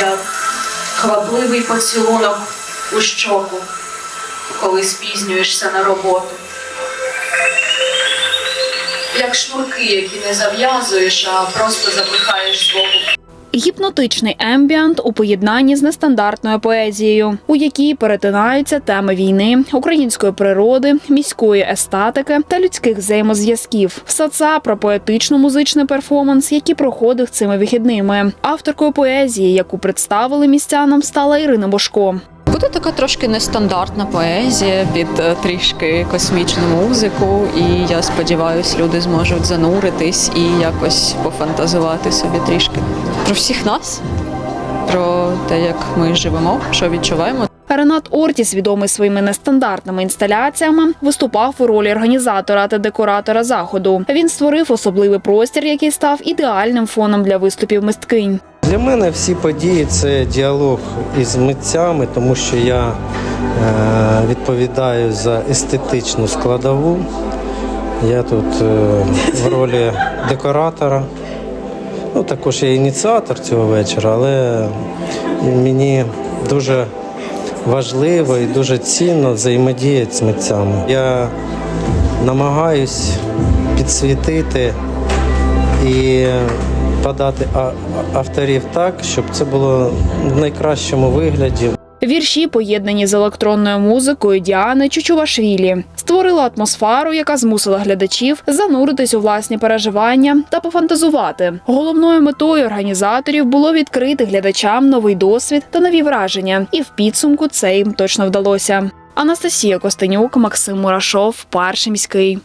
як квапливий поцілунок у щоку, коли спізнюєшся на роботу. Як шнурки, які не зав'язуєш, а просто запихаєш збоку. Гіпнотичний ембіант у поєднанні з нестандартною поезією, у якій перетинаються теми війни, української природи, міської естетики та людських взаємозв'язків. Все це про поетично-музичний перформанс, який проходив цими вихідними. Авторкою поезії, яку представили містянам, стала Ірина Бошко. Буде така трошки нестандартна поезія під е, трішки космічну музику, і я сподіваюся, люди зможуть зануритись і якось пофантазувати собі трішки про всіх нас, про те, як ми живемо, що відчуваємо. Ренат Ортіс, відомий своїми нестандартними інсталяціями, виступав у ролі організатора та декоратора заходу. Він створив особливий простір, який став ідеальним фоном для виступів мисткинь. Для мене всі події це діалог із митцями, тому що я е, відповідаю за естетичну складову. Я тут е, в ролі декоратора. Ну, також я ініціатор цього вечора, але мені дуже важливо і дуже цінно взаємодіяти з митцями. Я намагаюсь підсвітити і подати авторів так, щоб це було в найкращому вигляді. Вірші, поєднані з електронною музикою Діани Чучувашвілі, створили атмосферу, яка змусила глядачів зануритись у власні переживання та пофантазувати. Головною метою організаторів було відкрити глядачам новий досвід та нові враження, і в підсумку це їм точно вдалося. Анастасія Костенюк, Максим Мурашов, перший міський.